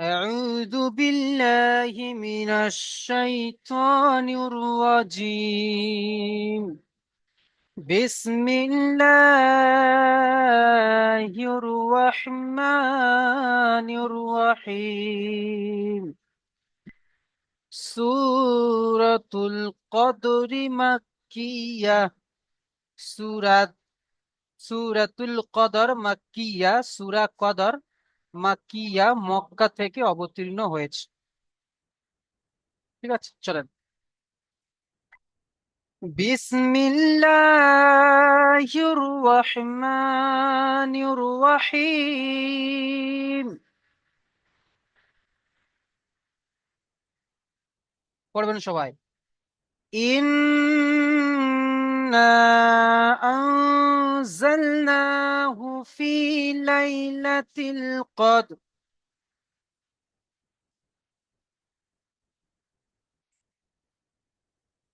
أعوذ بالله من الشيطان الرجيم. بسم الله الرحمن الرحيم. سورة القدر مكية. سورة سورة القدر مكية. سورة قدر মাক্কিয়া মক্কা থেকে অবতীর্ণ হয়েছে। ঠিক আছে চলেন। বিসমিল্লাহির রহমানির রহিম। পড়বেন সবাই। ইন্না আনজালনাহু ফি লাইলাতিল কদর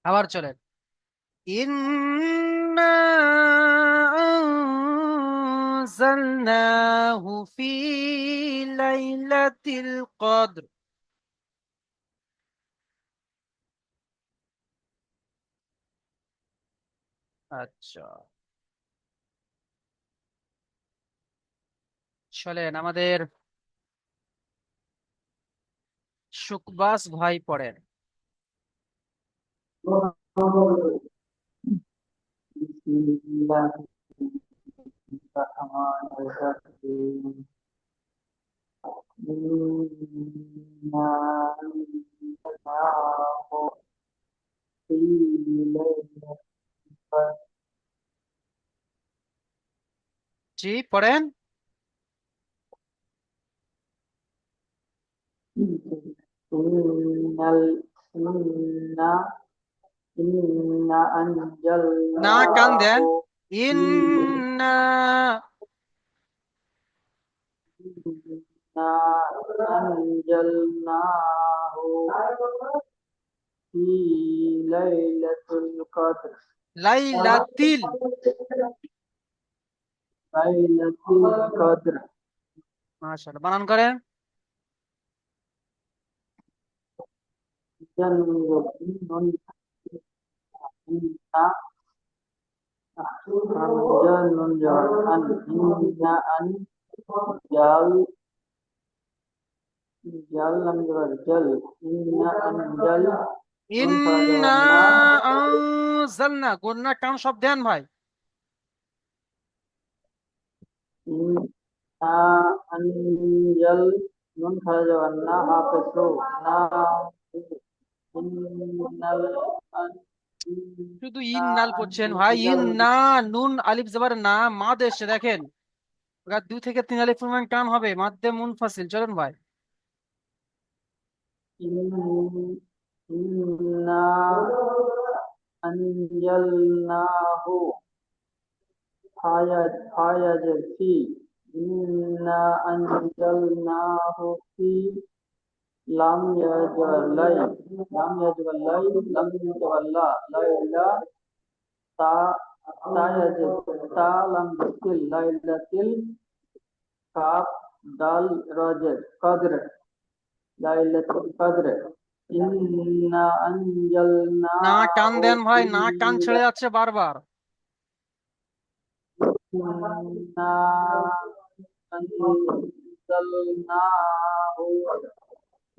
আবার চলেন। ইন্না আনজালনাহু ফি লাইলাতিল কদর আচ্ছা। চলেন আমাদের সুকবাস ভাই পড়েন। জি পড়েন। না টান দেন ইন্না লাইলাতিল লাইলাতিল কদর মাশাআল্লাহ বানান করেন জান্নাতুন Hamzah nun jawab an inna an jal jal lam jawab jal inna an jal ইন্না আনজালনা গুন্না কাম সব দেন ভাই ইন্না আনজাল নুন খারা যাওয়ার না হাফেজ না ইন্নাল আন শুধু ইন নাল করছেন ভাই ইন না নুন আলিফ জবার না মা দেশে দেখেন। দু থেকে তিন আলিফ পরিমাণ টান হবে। মাদ্দে মুন ফাসিল চলুন ভাই। ইন্না আনজালনাহু লাম ইয়াজওয়াল্লাই লাম ইয়াজওয়াল্লাই লাম ইয়াজওয়াল্লা লা ইলা তা তা ইয়াজওয়াল তা লাম তিল লা ইলা তিল কাফ দাল রাজের কাদর লা ইলা তিল কাদর ইন্না আনজালনা না কান দেন ভাই না কান ছেড়ে যাচ্ছে বারবার। ইন্না আনজালনা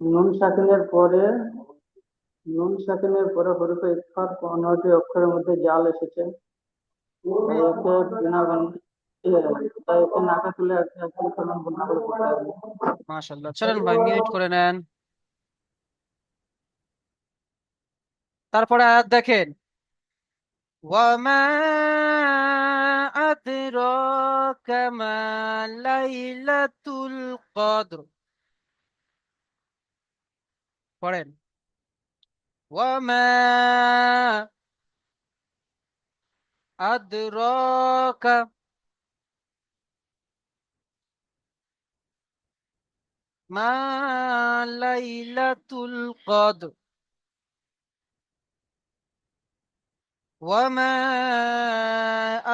নুন সাকিনের পরে নুন সাকিনের পরে হরফে ইকফার পনেরোটি অক্ষরের মধ্যে জাল এসেছে তাই একে বিনা গণ- এ, তাই একে নাকা তুলে একটা একটা করে গুণা করে পড়তে হবে মাশাআল্লাহ চলেন ভাই মিউট করে নেন তারপরে আয়াত দেখেন وما أدراك ما ليلة القدر পড়েন وما أدراك ما ليلة القدر وما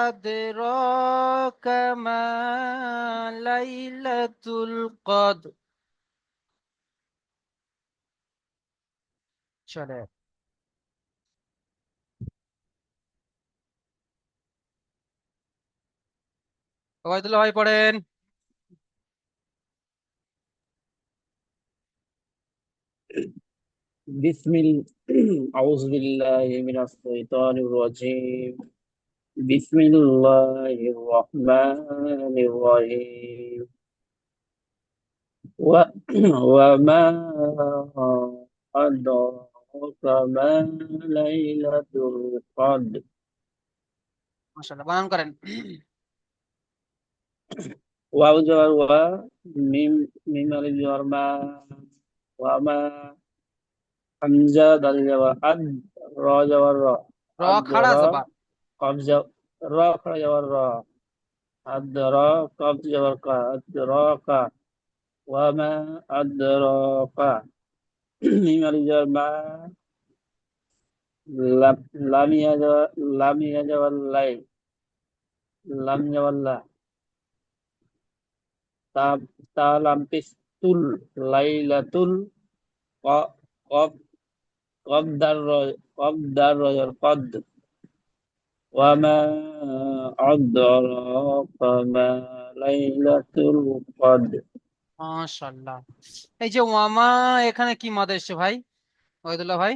أدراك ما ليلة القدر চলে ওবায়দুল ভাই পড়েন। বিসমিল আউযু বিল্লাহি মিনাশ শাইতানির রাজিম বিসমিল্লাহির রহমানির রহিম ওয়া ওয়া মা আদরা أدراك ما ليلة القدر মাশাআল্লাহ বানান করেন واو جوار و ميم ميم ألف جوار ما وما حمزة دال جوار أد را جوار را র أد খাড়া را জবর قف جو را خرج جوار را أدراك قف جوار قا أدراك وما أدراك ميم ألف جوار ما لم لم يجوار لم يجوار لي لم جوار لا تا تا لم تستل ليلة ق قف قف در قف در قد وما أدراك ما ليلة القدر মাশাআল্লাহ। এই যে ওয়ামা এখানে কি মত এসছে ভাই? ওবায়দুল্লাহ ভাই?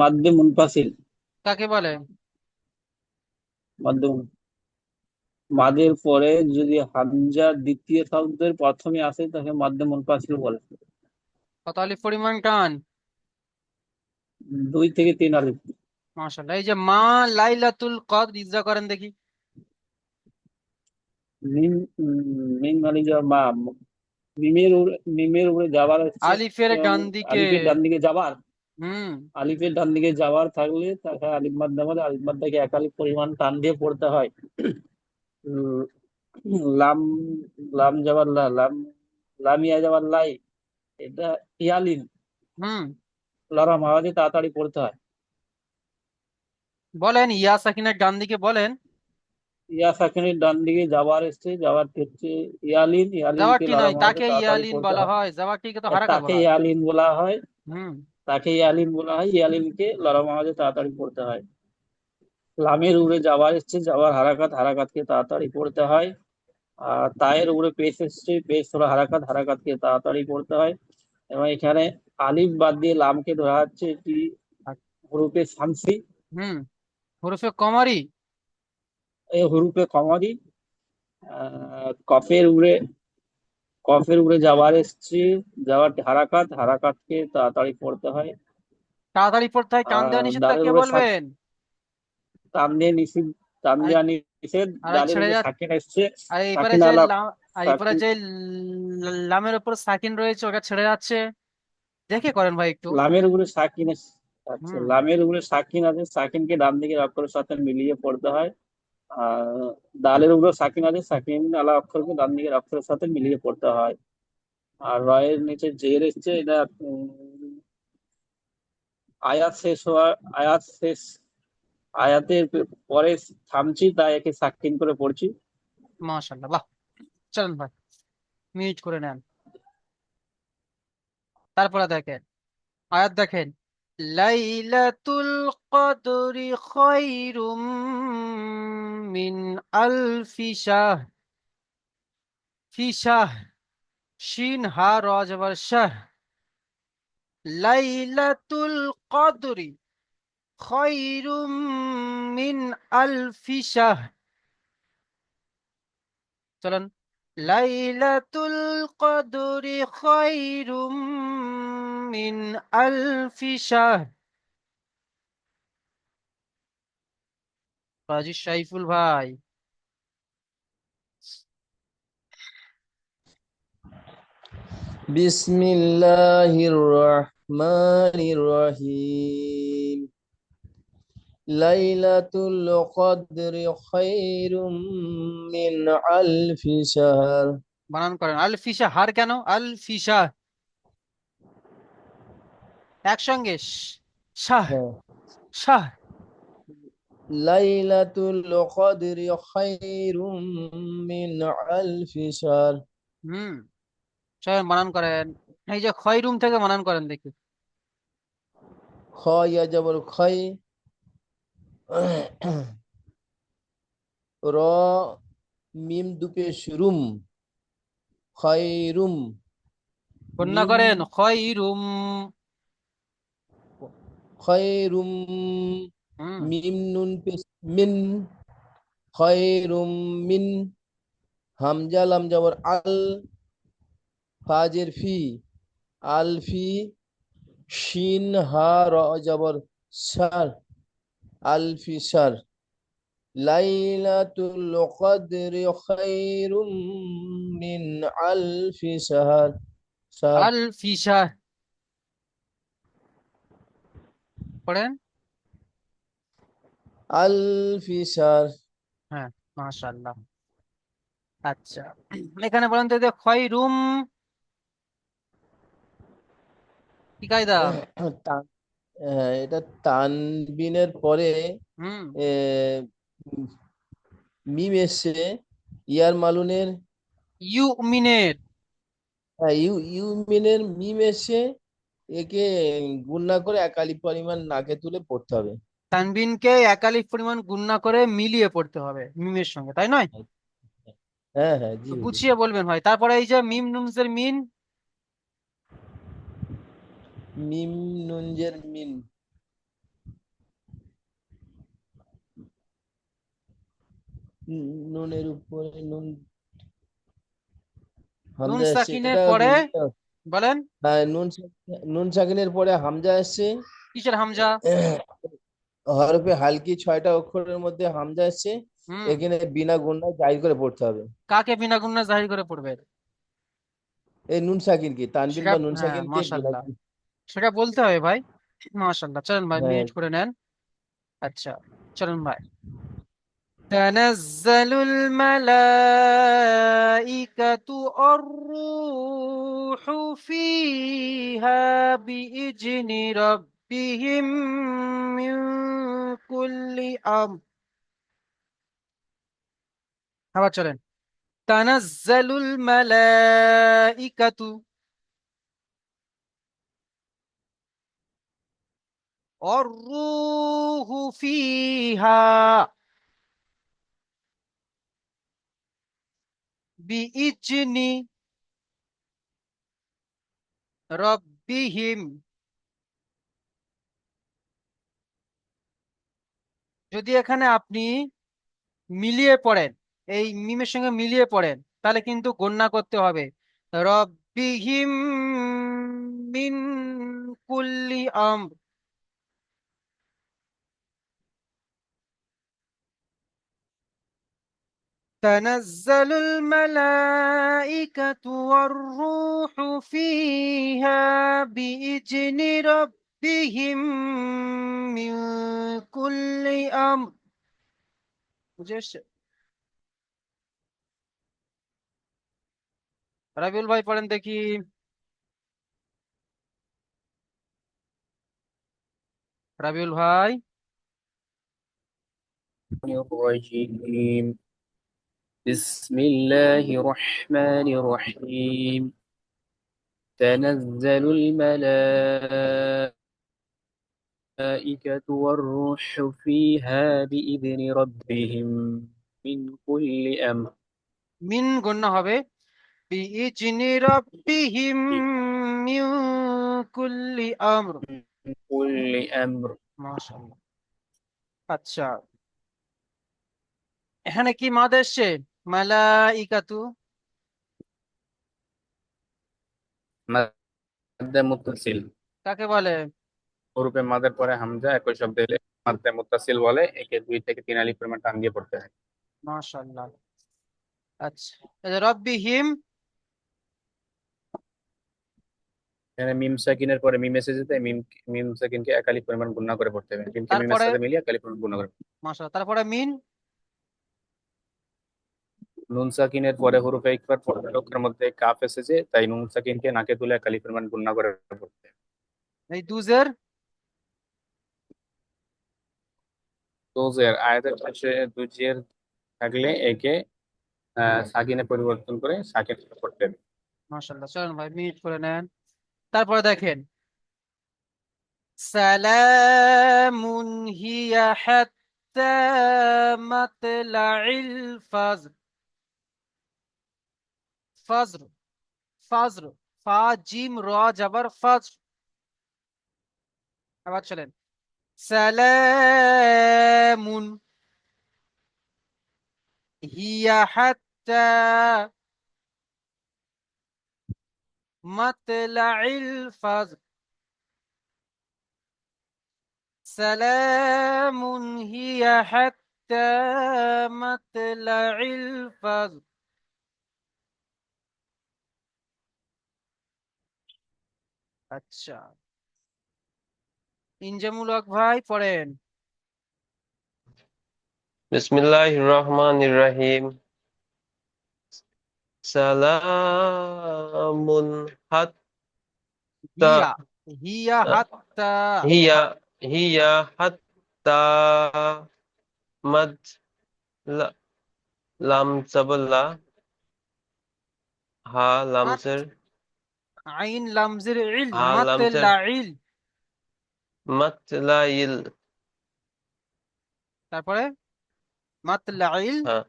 মাদ্দে মুনফাসিল। কাকে বলে? মাদ্দে মাদের পরে যদি হামজা দ্বিতীয় শব্দের প্রথমে আসে তাকে মাদ্দে মুনফাসিল বলে। কত আলিফ পরিমাণ টান দুই থেকে তিন আলিফ। মাশাআল্লাহ। এই যে মা লাইলাতুল কদর ইজরা করেন দেখি। মিম মিম মা মিমের মিমের উপরে যাবার হচ্ছে আলিফের ডান দিকে। আলিফের ডান দিকে যাবার হুম। আলিফের ডান দিকে যাওয়ার থাকলে তাকে আলিফ মাদ্দা মানে আলিফ মাদ্দাকে এক আলিফ পরিমাণ টান দিয়ে পড়তে হয়। লাম লাম যাবার লা লাম লামিয়া যাবার লাই এটা ইয়ালিন। হুম। লরম আওয়াজে তাড়াতাড়ি পড়তে হয়। বলেন ইয়া সাকিনের ডান দিকে বলেন। ইয়া সাকিনের ডান দিকে যাবার এসছে যাবার হচ্ছে ইয়ালিন নয় তাকে ইয়ালিন বলা হয়। হয়। তো আর হারাকা তাকে ইয়ালিন বলা হয়। হুম। তাকে ইয়ালিন বলা হয়। ইয়ালিনকে লরম আওয়াজে তাড়াতাড়ি পড়তে হয়। লামের উপরে যাবার এসছে যাবার হারাকাত হারাকাতকে তাড়াতাড়ি পড়তে হয়। আর তায়ের উপরে পেশ এসছে পেশ হলো হারাকাত হারাকাতকে তাড়াতাড়ি পড়তে হয়। এবং এখানে আলিফ বাদ দিয়ে লামকে ধরা হচ্ছে এটি হরুপে শামসি হুম। হরফে কমারি। হরুপে কমারি আহ কফের উড়ে কফের উড়ে যাওয়ার এসছে। যাওয়ার হারাকাত হারাকাতকে তাড়াতাড়ি পড়তে হয়। তাড়াতাড়ি পড়তে হয় টান দেওয়া নিষেধ কে বলবেন? টান দিয়ে নিষেধ টান দেওয়া নিষেধ দালের উপরে সাকিন এসছে। আর এবারে যে আর এবারে যে লামের উপর সাকিন রয়েছে ওটা ছেড়ে যাচ্ছে। দেখে করেন ভাই একটু। লামের উপরে সাকিন আচ্ছা লামের উপরে সাকিন আছে সাকিনকে ডান দিকের অক্ষরের সাথে মিলিয়ে পড়তে হয়। দালের উপরে সাকিন আছে। সাকিন আলা অক্ষরকে ডান দিকের অক্ষরের সাথে মিলিয়ে পড়তে হয়। আর রয়ের নিচে জের এসছে, এটা আয়াত শেষ হওয়ার, আয়াত শেষ, আয়াতের পরে থামছি, তাই একে সাকিন করে পড়ছি। মাশাআল্লাহ, বাহ! চলেন ভাই মিউট করে নেন। তারপরে দেখেন, আয়াত দেখেন লাইলাতুল কদরি খায়রুম মিন আলফি শাহ, ফি শাহ, শিন, হা, র শাহ। লাইলাতুল কদরি খায়রুম মিন আলফি শাহ। চলেন। লাইলাতুল কদরি খায়রুম মিন আলফি শাহ কাজী সাইফুল ভাই بسم الله الرحمن الرحيم ليلة القدر خير من ألف شهر বানান করেন আল ফিশা হার কেন আল ফিশা একসঙ্গে শাহ হ্যাঁ। শাহ। লাইলাতুল কদরি খায়রুম মিন আলফি শাহর হুম শাহর মানান করেন। এই যে খয়রুম থেকে মানান করেন দেখি। খ ইয়া জবর খয় র মিম দুপেশ রুম খয়রুম কন্যা করেন খয়রুম। খয়রুম মিম নুন মিন খয়রুম মিন হামজা লাম জবর আল ফাজের ফি আল ফি শিন হা র জবর সার আল ফি সার। লাইলাতুল কদরি খায়রুম মিন আলফি শাহর শাহর আল পড়েন? আলফি শাহর হ্যাঁ মাশাআল্লাহ। আচ্ছা এখানে বলেন তো খয় রুম কি কায়দা? হ্যাঁ, এটা তানবিনের পরে মিম এসছে ইয়ার মালুনের ইউ মিনের হ্যাঁ, ইউ ইউমিনের মিম এসছে একে গুণনা করে এক আলিফ পরিমাণ নাকে তুলে পড়তে হবে। তানবিনকে একালিফ পরিমাণ গুণনা করে মিলিয়ে পড়তে হবে মিমের সঙ্গে তাই নয়? হ্যাঁ হ্যাঁ জি তো গুছিয়ে বলবেন ভাই তারপরে এই যে মিম নুনসের মিন। মিম নুনজের মিন। নুনের উপরে নুন। নুন সাকিনের পরে বলেন। হ্যাঁ নুন নুন সাকিনের পরে হামজা এসছে। কিসের হামজা? হরফে হালকি ছয়টা অক্ষরের মধ্যে হামজা হুম। এখানে বিনা গুণনায় জাহির করে পড়তে হবে। কাকে বিনা গুণনা জাহির করে পড়বে? এই নুন সাকিন কি তানবিন সেটা বা নুন হ্যাঁ বিনা মাশাআল্লাহ গুণ- সেটা বলতে হবে ভাই। মাশাআল্লাহ চলেন ভাই হ্যাঁ। মিউট করে নেন। আচ্ছা চলেন ভাই। تنزل الملائكة الروح فيها بإذن ربهم من كل أمر আবার চলেন تنزل الملائكة الروح فيها বিজনি রব্বিহিম। যদি এখানে আপনি মিলিয়ে পড়েন, এই মিমের সঙ্গে মিলিয়ে পড়েন, তাহলে কিন্তু গণনা করতে হবে। রব্বিহিম মিন কুল্লি আমর। تنزل الملائكة والروح فيها بإذن ربهم من كل أمر বুঝে এসছে রাবিউল ভাই পড়েন দেখি রাবিউল ভাই الرجيم بسم الله الرحمن الرحيم تنزل الملائكة والروح فيها بإذن ربهم من كل أمر মিন গণ্য হবে বিইজনি রাব্বিহিম মিন কুল্লি আমর من كل أمر মাশাআল্লাহ আচ্ছা এখানে কি মাদ এসছে মালাইকাতু মাদ্দা মুত্তাসিল কাকে বলে হরফে মাদের পরে হামজা একই শব্দ এলে মাদ্দে মুত্তাসিল বলে একে দুই থেকে তিন আলিফ পরিমাণ টান দিয়ে পড়তে হয় মাশাআল্লাহ আচ্ছা এই যে রব্বিহিম এখানে মিম সাকিনের পরে মিম এসে যেতে মিম মিম সাকিনকে এক আলিফ পরিমাণ গুণা করে পড়তে হবে মিমকে মিমের তারপরে? সাথে মিলিয়ে এক আলিফ পরিমাণ গুণা করে মাশাআল্লাহ তারপরে মিন নুন সাকিনের পরে হুরুফে পরের অক্ষরের মধ্যে কাফ এসেছে তাই নুন সাকিনকে নাকে তুলে এক আলিফ পরিমাণ গুণা করে পড়তে। এই দুজের? দোজের আয়াতের শেষে দুজের থাকলে একে সাকিনে পরিবর্তন করে সাকিন পড়তে। হবে মাশাআল্লাহ চলেন ভাই মিট করে নেন। তারপরে দেখেন। সালামুন হিয়া হাত্তা মাতলাইল ফজর ফজর ফজর ফা জিম র, জবর, ফজর। আবার চলেন। সালামুন। হিয়া হাত্তা মাতলাইল ফজর। সালামুন হিয়া হাত্তা মাতলাইল ফজর। আচ্ছা। ইনজামুলক ভাই পড়েন। বিসমিল্লাহির রহমানির রহিম সালামুন হাত্তা হিয়া হাত্তা হিয়া হিয়া হাত্তা মাদ লাম জাবল্লা হা লামজের আইন লামজের ইল হা লামজের- মাতলাইল মাতলাইল তারপরে? মাতলাইল হ্যাঁ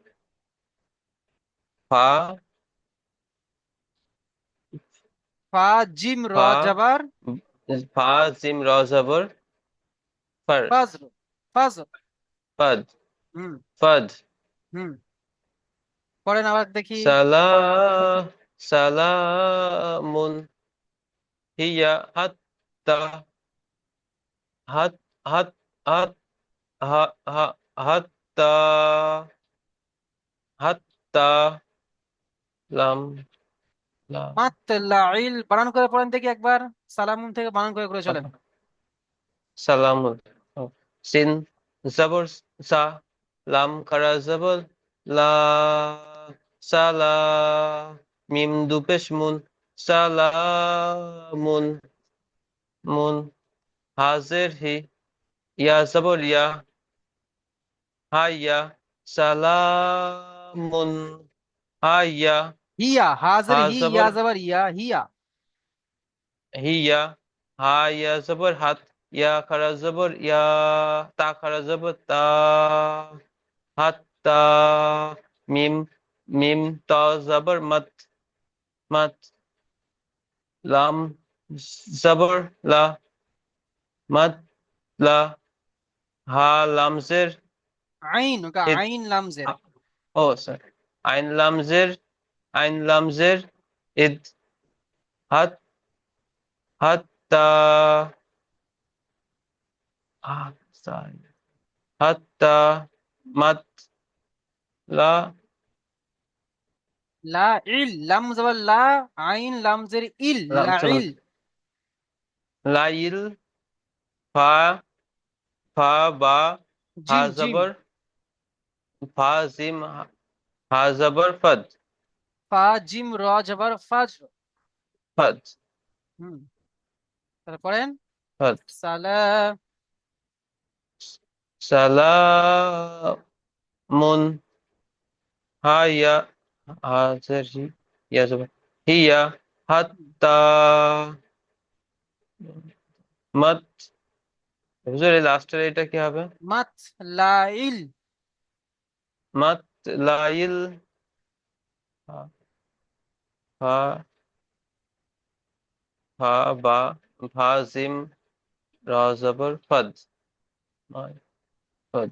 ফা ফা জিম র ফা জবর ফা জিম র জবর ফর ফজর ফজর ফদ হুম। ফদ হুম। পড়েন আবার দেখি। সালা সালামুন হিয়া হাত্তা হাত হাত হাত হা হা হাত্তা হাত্তা লাম লাম মাতলাইল বানান করে পড়েন দেখি একবার। সালামুন থেকে বানান করে করে চলেন। সালামুন সিন জবর সা লাম খারা জবর লা সালা মিম দু পেশ মুন। সালামুন মুন হাজির হি ইয়া জবর ইয়া হাইয়া সালামুন হাইয়া হিয়া হাজির হা ইয়া জবর ইয়া হিয়া। হিয়া হা ইয়া জবর হাত ইয়া খারা জবর ইয়া তা খারা জবর তা হাত্তা মিম মিম তা জবর মত মত লাম জবর লা মত লা হা লামজের আইন ওকা এ- আইন লামজের ও স্যার আইন লামজের আইন লামজের ইদ হাত হাত্তা ah, sorry. হাত্তা মাত লা লা ইল লাম জবর লা আইন লামজের ইল লাম লা চলো। ইল লাইল ফা ফা বা হা জিম জিম জবর ফা জিম হা- হা জবর ফদ ফা জিম র জবর ফজর ফদ হুম তারপরেন ফদ সালাম সালামুন হাইয়া হাজার ইয়া জবর হিয়া হাত্তা। মত হুজুর এই লাস্টের এটা কি হবে? মাত লাইল। মাত লাইল। হা- হা। বা ভা জিম রা জবর ফদ। ফদ।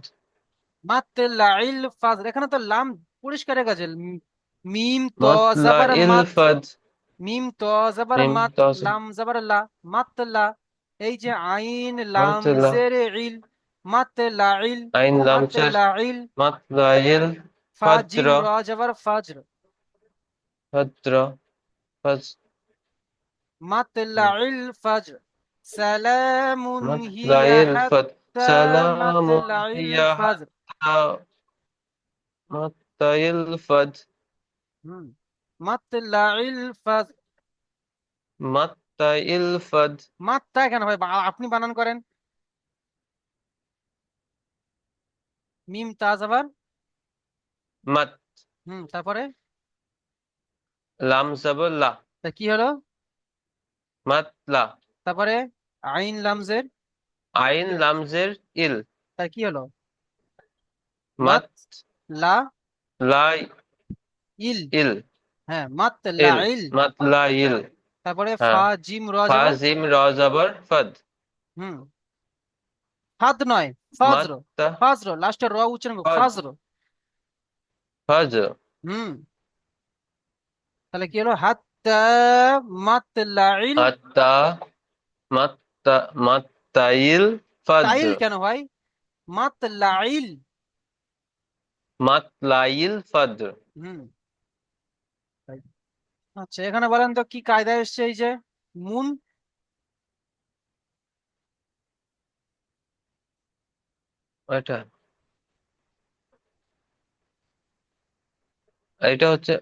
মাত লাইল ফজর। এখানে তো লাম পরিষ্কার গেছে। মি- মিম তো মাত জবর লাইল মাত ফদ মিম তো জবর মিম মাত তো জবর- লাম জবর লা মাত লা এই যে আইন মাত লা। লামজের ইল মাতলাইল আইন লামচার মাতলাইল মাতলাইল ফা জিম ফজর র জবর ফজর ফজর ফজ মাতলাইল ফজর সালামুন হিয়া মাতলাইল ফজ হাত্তা সালামুন মাতলাইল হিয়া ফজর মাতলাইল ফজ হুম মাতলাইল ফজর মাতলাইল ফজ মাত্তা কেন ভাই? আপনি বানান করেন। মিম তা জবর মাত। হুম তারপরে? লাম জবর লা। তা কি হলো? মাতলা। তারপরে? আইন লামজের। আইন লামজের ইল। তার কি হলো? মাত। লা। লাই। ইল। ইল। হ্যাঁ ইল মাতলাইল মাতলাইল তারপরে হ্যাঁ। ফা জিম র ফা জবর। জিম র জবর ফদ। হুম। ফাদ নয় ফজর। মাত্তা ফজর লাস্টে র উচ্চারণ করো, ফজ। ফজর। ফজ হুম। তাহলে কি হলো? হাত্তা মাতলাইল মাত্তা মাত্তা মাত্তাইল ফজ তাইল কেন ভাই? মাতলাইল মাতলাইল ফদ। হুম। আচ্ছা এখানে বলেন তো কি কায়দা এসছে এই যে? মুন? এটা এটা হচ্ছে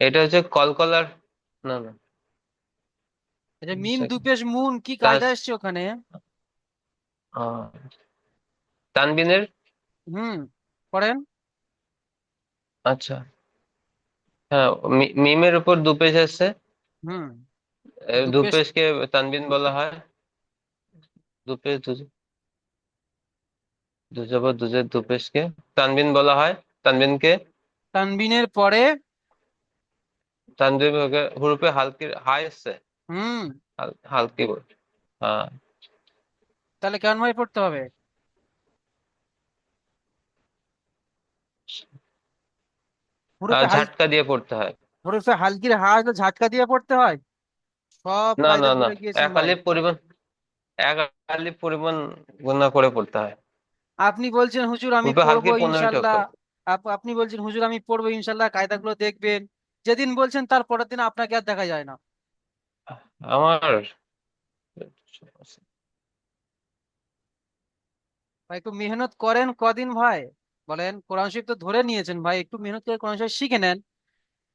এটা হচ্ছে কলকলার না না। এটা মিম. দুপেশ মুন কি কায়দা এসছে ওখানে? তানবিনের? হুম পড়েন। আচ্ছা। হ্যাঁ মিমের উপর দুপেশ আছে। হুম। এ, দুপেশ- দুপেশকে তানবিন বলা হয়। দুপেশ দুজে দুজবর দুজের দুপেশকে তানবিন বলা হয়। তানবিনকে? তানবিনের পরে? তানবিন হুরুফে হালকি হাই আসছে হুম। হালকি বল হ্যাঁ। তাহলে কেমন ভাবে পড়তে হবে আর হরফে হাল ঝাটকা দিয়ে পড়তে হয়। হরফে হালকির হা ঝাটকা দিয়ে পড়তে হয়? সব না না না এক ভাই আলিফ পরিমাণ এক আলিফ পরিমাণ গুণা করে পড়তে হয়। আপনি বলছেন হুজুর আমি হুরুফে হালকি পড়ব পনেরোটি ইনশাল্লাহ। আপ- আপনি বলছেন হুজুর আমি পড়ব ইনশাল্লাহ। কায়দাগুলো দেখবেন। যেদিন বলছেন তার পরের দিন আপনাকে আর দেখা যায় না। আমার ভাই একটু মেহনত করেন কদিন ভাই? বলেন, কোরআন শরীফ তো ধরে নিয়েছেন ভাই, একটু মেহনত করে কোরআন শরীফ শিখে নেন।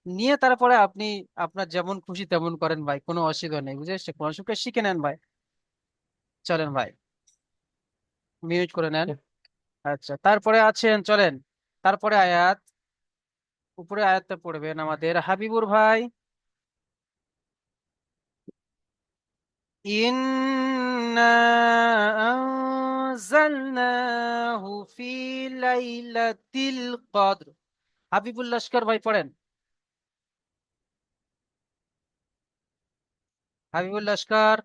নিয়ে তারপরে আপনি, আপনার যেমন খুশি তেমন করেন ভাই, কোনো অসুবিধা নেই, বুঝে এসছে? কোরআন শরীফটা শিখে নেন ভাই। চলেন ভাই মিউজ করে নেন। আচ্ছা তারপরে আছেন, চলেন। তারপরে আয়াত, উপরে আয়াতটা পড়বেন আমাদের। হাবিবুর ভাই, ইন্না আনজালনাহু ফি লাইলাতিল কদর হাবিবুল লস্কর ভাই পড়েন। হাবিবুল লস্কর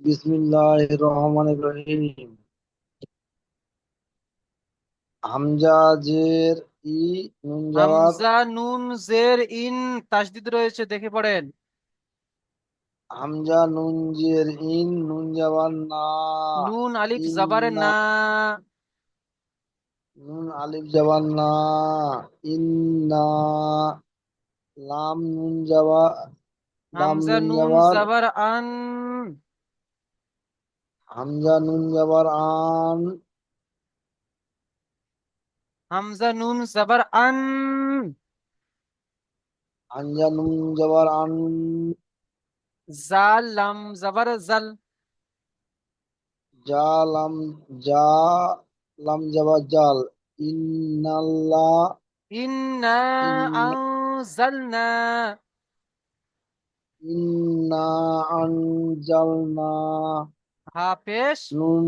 বিসমিল্লাহির রহমানির রহিম হামজা জের ই নুন জের ইন তাসদীদ রয়েছে দেখে পড়েন। হামজা নুন জের ইন নুন জবর না নুন আলিফ জাবারে ইন্না না। নুন আলিফ জবর না ইন্না লাম নুন লাম হামজা নুন জাবার আন। হামজা নুন জবর আন। হামজা নুন জাবার আন। হামজা নুন জবর আন। জাল লাম জাবার জাল। জা লাম জা জবর জাল। ইন্নাল্লাহ ইন্না আনজালনা। ইন্না আনজালনা। হাফেজ। নুন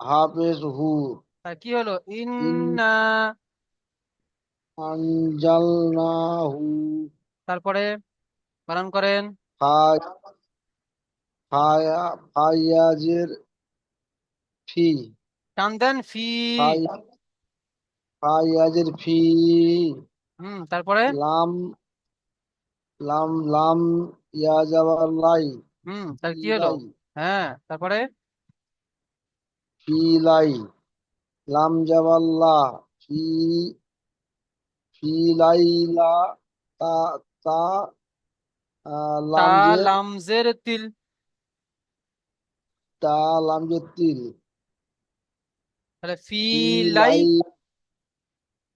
হাফেজ হু। কি হলো? ইন্না আনজালনাহু তারপরে বানান করেন। ফায়াজের ফি। টান দেন ফি ফায়াজের ফি। হুম তারপরে? লাম লাম লাম ইয়া লাই। হুম তার কি হলো? হ্যাঁ তারপরে? ফিলাই লাম জাবাল্লা ফি ফিলাইলা তা তা আহ, তা লাম জের তিল। তা লাম জের তিল। তাহলে ফিলাই ফিলাই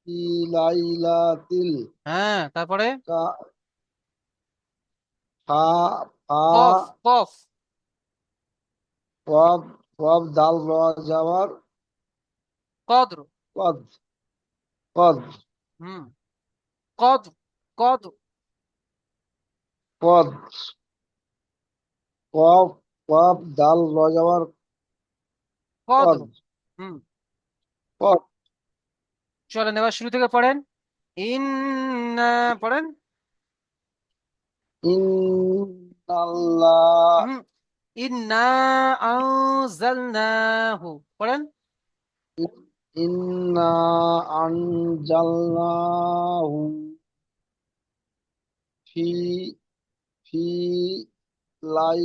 ফিলাইলা তিল। হ্যাঁ তারপরে? কা ফা ফা কফ কফ। ওয়াব দাল র যাওয়ার কদ্র। কদ কদ। হুম কদ কদ কফ ওয়াব দাল র যাওয়ার কদ হুম। কদ চলেন এবার শুরু থেকে পড়েন। ইন পড়েন। ইন্নাল্লাহ। ইন্না আনজালনাহু। পড়েন। ইন্না আনজালনাহু ফি ফি লাই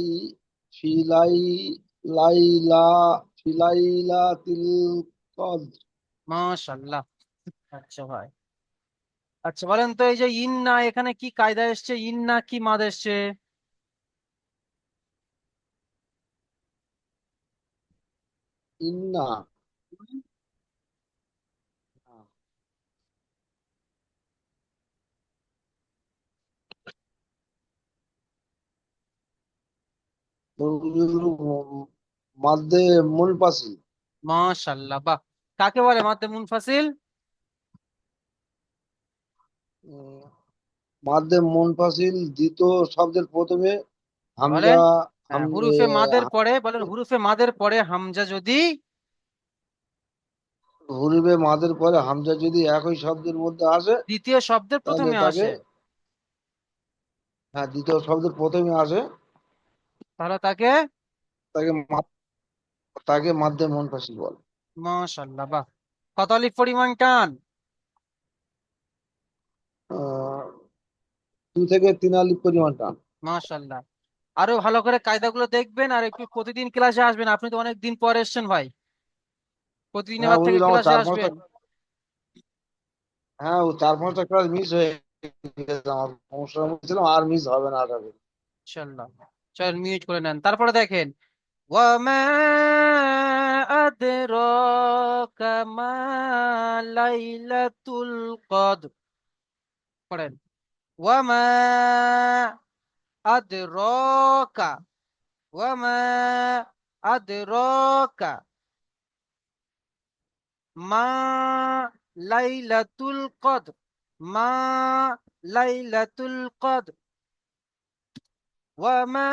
ফি লাই লাইলা ফি লাইলাতিল কদর। মাশাআল্লাহ। আচ্ছা ভাই। আচ্ছা বলেন তো এই যে ইন্না এখানে কি কায়দা এসছে? ইন্না কি মাদ এসছে? ইন্না? মাদ্দে মুনফাসিল। মাশাআল্লাহ বাহ। কাকে বলে মাদ্দে মুনফাসিল? মাদ্দে মুনফাসিল দ্বিতীয় শব্দের প্রথমে হামজা হ্যাঁ, হুরুফে মাদের পরে বলেন হুরুফে মাদের পরে হামজা যদি হুরুফে মাদের পরে হামজা যদি একই শব্দের মধ্যে আসে দ্বিতীয় শব্দের প্রথমে আসে। হ্যাঁ দ্বিতীয় শব্দের প্রথমে আসে। তাহলে তাকে তাকে তাকে মাদ্দে মুনফাসিল বলে। মাশাআল্লাহ বাহ। কত আলিফ পরিমাণ টান? আহ, দু থেকে তিন আলিফ পরিমাণ টান। মাশাআল্লাহ আরও ভালো করে কায়দাগুলো দেখবেন আর একটু প্রতিদিন ক্লাসে আসবেন। আপনি তো অনেক দিন পর এসেছেন ভাই। প্রতিদিন হ্যাঁ এবার থেকে হুজুর ক্লাসে আসবেন। হ্যাঁ ও চার পাঁচটা ক্লাস মিস হয়ে গেছে আমার। সমস্যার মধ্যে আর মিস হবে না আশা করি ইনশাআল্লাহ চল মিউট করে নেন। তারপরে দেখেন মা লাইলাতুল কদর। পড়েন, ওয়ামা আদরাকা, ওয়ামা মা লাইলাতুল কদর, মা লাইলাতুল কদর। وما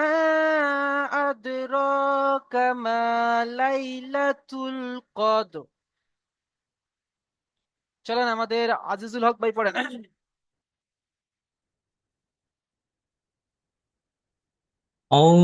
أدراك ما ليلة القدر চলেন আমাদের আজিজুল হক ভাই পড়েন أعوذ